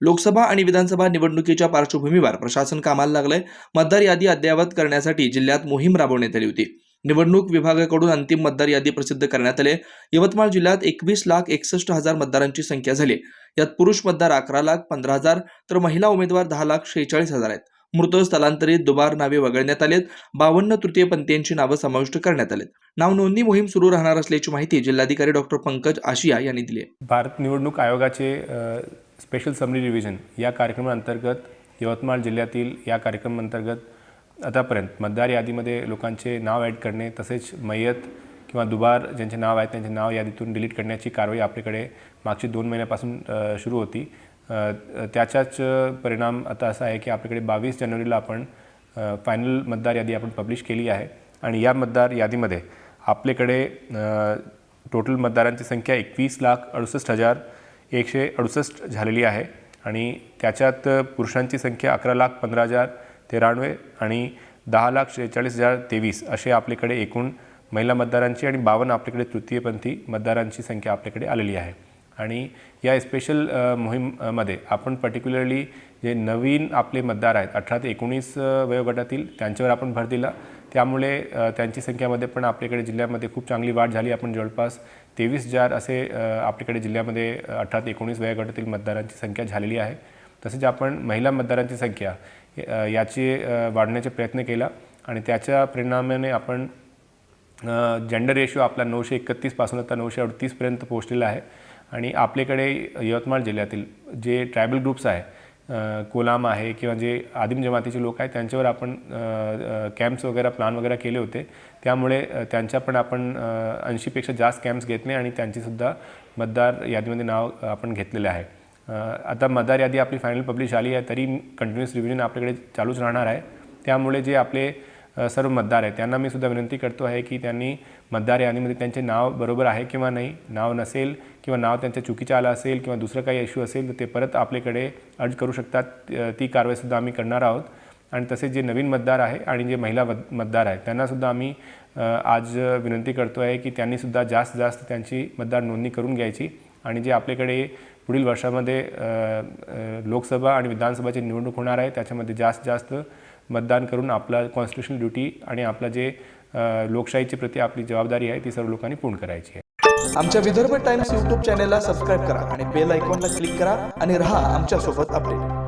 लोकसभा आणि विधानसभा निवडणुकीच्या पार्श्वभूमीवर प्रशासन कामाला लागलंय. मतदार यादी अद्ययावत करण्यासाठी जिल्ह्यात मोहीम राबवण्यात आली होती. निवडणूक विभागाकडून अंतिम मतदार यादी प्रसिद्ध करण्यात आले. यवतमाळ जिल्ह्यात एकवीस लाख एकसष्ट हजार मतदारांची संख्या झाली. यात पुरुष मतदार अकरा लाख पंधरा हजार तर महिला उमेदवार दहा लाख शेहेचाळीस हजार आहेत. मृत स्थलांतरित दुबार नावे वगळण्यात आलेत. बावन्न तृतीयपंथीयांची नावं समाविष्ट करण्यात आलेत. नाव नोंदणी मोहीम सुरू राहणार असल्याची माहिती जिल्हाधिकारी डॉक्टर पंकज आशिया यांनी दिली भारत निवडणूक आयोगाचे स्पेशल समरी रिव्हिजन या कार्यक्रमाअंतर्गत यवतमाळ जिल्ह्यातील या कार्यक्रमाअंतर्गत आतापर्यंत मतदार यादीमध्ये लोकांचे नाव ॲड करणे तसेच मयत किंवा दुबार ज्यांचे नाव आहेत त्यांचे नाव यादीतून डिलीट करण्याची कारवाई आपल्याकडे मागची दोन महिन्यापासून सुरू होती. त्याचाच परिणाम आता असा आहे की आपल्याकडे बावीस जानेवारीला आपण फायनल मतदार यादी आपण पब्लिश केली आहे आणि या मतदार यादीमध्ये आपल्याकडे टोटल मतदारांची संख्या एकवीस लाख अडुसष्ट हजार एकशे अडुसष्ट झालेली आहे आणि त्याच्यात पुरुषांची संख्या अकरा लाख पंधरा हजार तेरानवे आणि दहा लाख शेहेचाळीस हजार तेवीस असे आपल्याकडे एकूण महिला मतदारांची आणि बावन्न आपल्याकडे तृतीयपंथी मतदारांची संख्या आपल्याकडे आलेली आहे. आणि या स्पेशल मोहीममध्ये आपण पर्टिक्युलरली जे नवीन आपले मतदार आहेत अठरा ते एकोणीस वयोगटातील त्यांच्यावर आपण भर दिला. त्यामुळे त्यांची संख्यामध्ये पण आपल्याकडे जिल्ह्यामध्ये खूप चांगली वाढ झाली. आपण जवळपास तेवीस हजार असे आपल्याकडे जिल्ह्यामध्ये अठरा ते एकोणीस वयोगटातील मतदारांची संख्या झालेली आहे. तसेच आपण महिला मतदारांची संख्या याची वाढण्याचा प्रयत्न केला आणि त्याच्या परिणामाने आपण जेंडर रेशो आपला नऊशे एकतीसपासून आता नऊशे अडतीसपर्यंत पोहोचलेला आहे. आणि आपल्याकडे यवतमाळ जिल्ह्यातील जे ट्रायबल ग्रुप्स आहे कोलाम आहे किंवा जे आदिम जमातीचे लोक आहेत त्यांच्यावर आपण कॅम्प्स वगैरे प्लान वगैरे केले होते. त्यामुळे त्यांच्या पण आपण ऐंशीपेक्षा जास्त कॅम्प्स घेतले आणि त्यांचीसुद्धा मतदार यादीमध्ये नाव आपण घेतलेलं आहे. आता मतदार यादी आपली फायनल पब्लिश झाली आहे तरी कंटिन्युअस रिव्हिजन आपल्याकडे चालूच राहणार आहे. त्यामुळे जे आपले सर्व मतदार आहेत. त्यांना मी सुद्धा विनंती करतो आहे की त्यांनी मतदार यादीमध्ये त्यांचे नाव बरोबर आहे किंवा नाही नाव नसेल किंवा नाव त्यांच्या चुकीचं आलं असेल किंवा दुसरं काही इश्यू असेल तर ते परत आपल्याकडे अर्ज करू शकतात. ती कारवाईसुद्धा आम्ही करणार आहोत. आणि तसेच जे नवीन मतदार आहे आणि जे महिला मत- मतदार आहेत त्यांनासुद्धा आम्ही आज विनंती करतो आहे की त्यांनीसुद्धा जास्त जास्त त्यांची मतदार नोंदणी करून घ्यायची आणि जे आपल्याकडे पुढील वर्षामध्ये लोकसभा आणि विधानसभाची निवडणूक होणार आहे त्याच्यामध्ये जास्त जास्त मतदान करून आपला कॉन्स्टिट्युशनल ड्युटी आणि आपला जे लोकशाहीचे लोकशाहीची प्रती आपली जबाबदारी आहे ती सर्व लोकांनी पूर्ण करायची आहे. आमच्या विदर्भ टाइम्स यूट्यूब चॅनेलला सबस्क्राईब करा आणि बेल आयकॉनला क्लिक करा आणि राहा आमच्यासोबत अपडेट